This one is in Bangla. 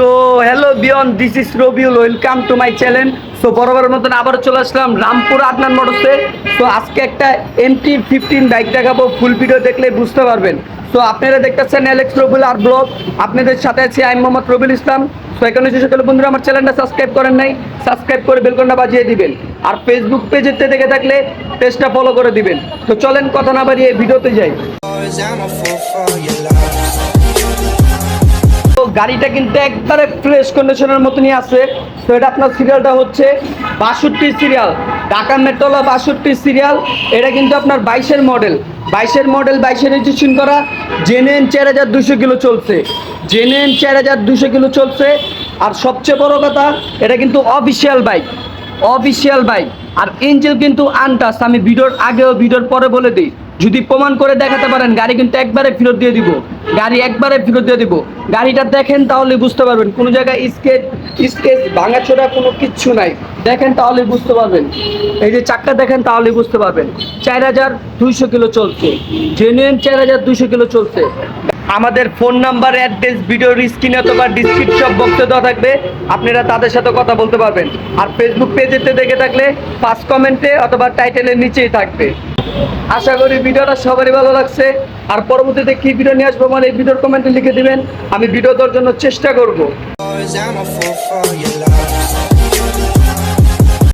So hello বিয়ন this is Rabiul welcome to my channel so বরাবরের মতন আবার চলে আসলাম রামপুর আদনান মোটরসে। তো আজকে একটা এমটি ফিফটিন বাইক দেখাবো। ফুল ভিডিও দেখলে বুঝতে পারবেন। তো আপনারা দেখতেছেন অ্যালেক্স রবিউল আর ব্লগ। আপনাদের সাথে আছে আমি মোহাম্মদ রবিউল ইসলাম। তো এখানে যে সকল বন্ধুরা, আমার চ্যানেলটা সাবস্ক্রাইব করেন নাই সাবস্ক্রাইব করে বেলকনটা বাজিয়ে দিবেন। আর ফেসবুক পেজেতে দেখে থাকলে পেজটা ফলো করে দিবেন। তো চলেন, কথা না বাড়িয়ে ভিডিওতে যাই। গাড়িটা কিন্তু একবারে ফ্রেশ কন্ডিশনের মতনই আছে। তো এটা আপনার সিরিয়ালটা হচ্ছে বাষট্টি সিরিয়াল ঢাকা মেট্রোলা বাষট্টি সিরিয়াল এটা কিন্তু আপনার বাইশের মডেল বাইশের মডেল বাইশের রেজিস্ট্রেশন করা। জেনেন চার হাজার দুশো কিলো চলছে। জেনেন চার হাজার দুশো কিলো চলছে। আর সবচেয়ে বড় কথা, এটা কিন্তু অফিসিয়াল বাইক অফিসিয়াল বাইক আর ইঞ্জিন কিন্তু আনটাস আমি ভিডিওর আগেও, ভিডিওর পরে বলে দিই। যদি প্রমাণ করে দেখাতে পারেন, গাড়ি কিন্তু একবারে ফেরত দিয়ে দিব। গাড়ি একবারে ফেরত দিয়ে দিব। গাড়িটা দেখেন তাহলে বুঝতে পারবেন, কোনো জায়গায় স্কেচ স্কেচ ভাঙাচোরা কোনো কিচ্ছু নাই। দেখেন তাহলে বুঝতে পারবেন। এই যে চাক্কা দেখেন তাহলে বুঝতে পারবেন। চার হাজার দুইশো কিলো চলছে। জেনুইন চার হাজার দুইশো কিলো চলছে। আমাদের ফোন নাম্বার, অ্যাড্রেস, ভিডিওর স্ক্রিনে অথবা ডিসক্রিপশন বক্সে দেওয়া থাকবে। আপনারা তাদের সাথে কথা বলতে পারবেন। আর ফেসবুক পেজেতে দেখে থাকলে ফার্স্ট কমেন্টে অথবা টাইটেলের নিচেই থাকবে। আশা করি ভিডিওটা সবারই ভালো লাগছে। আর পরবর্তীতে কি ভিডিও নিয়ে আসব মানে এই ভিডিওর কমেন্টে লিখে দিবেন। আমি ভিডিও দেওয়ার জন্য চেষ্টা করব।